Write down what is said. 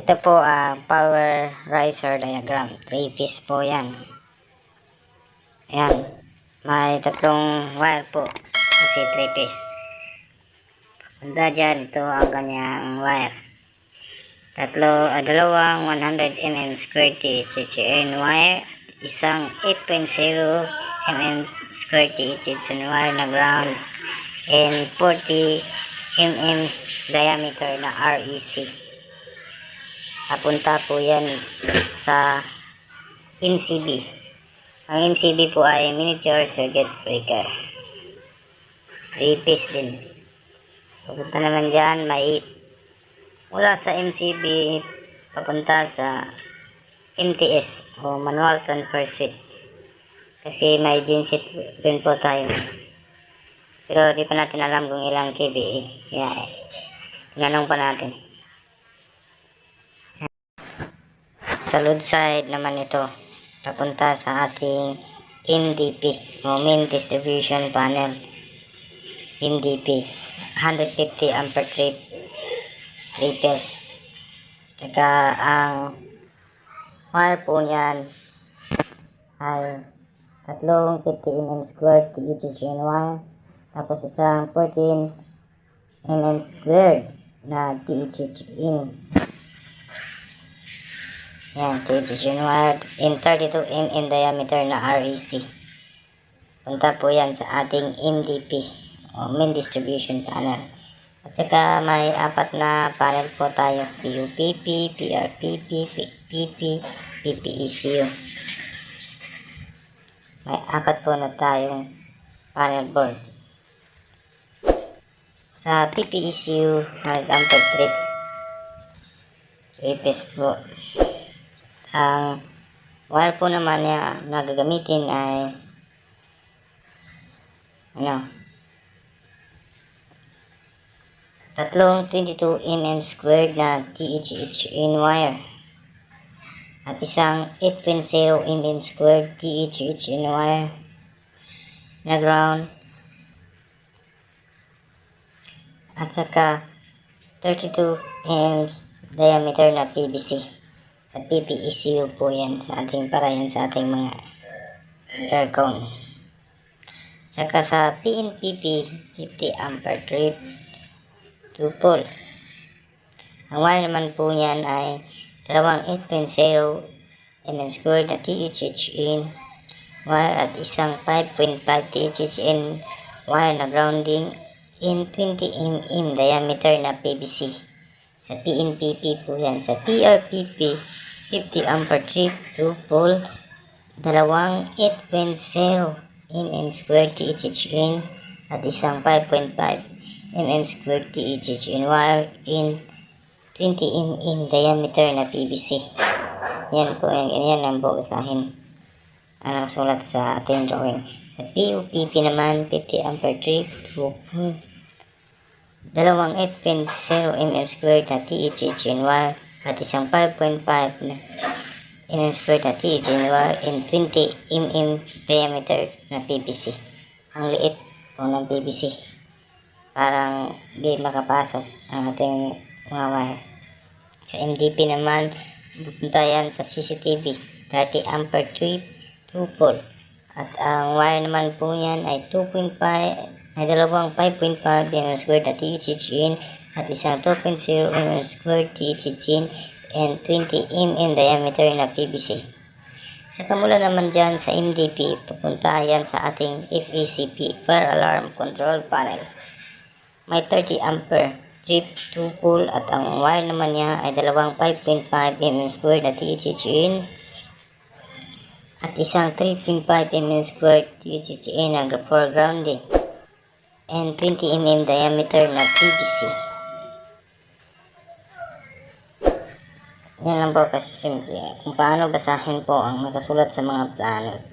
Ito po ang power riser diagram. 3 piece po yan. Ayan. May tatlong wire po. Kasi 3 piece. Punta dyan, ito ang kanyang wire. Tatlo, ah, dalawang 100 mm square THHN wire. Isang 8.0 mm square THHN wire na ground. And 40 mm diameter na REC. Papunta po yan sa MCB. Ang MCB po ay miniature circuit breaker. 3 piece din. Papunta naman dyan, may mula sa MCB papunta sa MTS o manual transfer switch. Kasi may genset rin po tayo. Pero di pa natin alam kung ilang kVA. Eh, tinanong pa natin. Sa load side naman ito, papunta sa ating MDP main distribution panel. MDP 150 ampere trip phase. Tsaka ang wire po niyan ay tatlong 50 mm squared THN wire tapos isang 14 mm squared na THN yan, THN wire in 32 mm diameter na REC. Punta po yan sa ating MDP o main distribution panel. At saka may apat na panel po tayo. PUPP, PRPP, PP, PPECU. May apat po na tayong panel board. Sa PPECU, 100 ampere trip. 3 piece po. Ang wire po naman niya na gagamitin ay ano tatlong 22 mm squared na THHN wire at isang 8.0 mm squared THHN wire na ground at saka 32 mm diameter na PVC sa PPECU po yan sa ating parayan sa ating mga aircon. Saka sa PNPP 50 ampere trip 2 pole. Ang wire naman po niyan ay dalawang 8.0 mm squared na THHN wire at isang 5.5 THHN wire na grounding in 20 mm diameter na PVC. Sa PNPP po yan. Sa PRPP, 50 ampere trip, 2 pole, dalawang 8.0 mm square THHN at isang 5.5 mm square THHN wire in 20 mm diameter na PVC. Yan po, yan, yan ang basahin. Ang sulat sa ating drawing. Sa PUPP naman, 50 ampere trip, 2 pole, dalawang 8.0 mm squared na THHN wire at isang 5.5 na mm squared na wire in 20 mm diameter na PVC. Ang liit po ng PVC. Parang di makapasok ang ating mga wire. Sa MDP naman, pupunta yan sa CCTV. 30 ampere trip, 2 pole. At ang wire naman po yan ay 2.5 ay dalawang 5.5 mm squared na THHN at isang 2.0 mm squared THHN and 20 mm diameter na PVC. Sa kamula naman dyan sa MDP, pupunta yan sa ating FECP, Fire Alarm Control Panel. May 30 ampere trip 2 pole at ang wire naman niya ay dalawang 5.5 mm squared na THHN at isang 3.5 mm squared THHN na for grounding and 20 mm diameter na PVC. Yan lang po kasi simple. Kung paano basahin po ang nakasulat sa mga plano.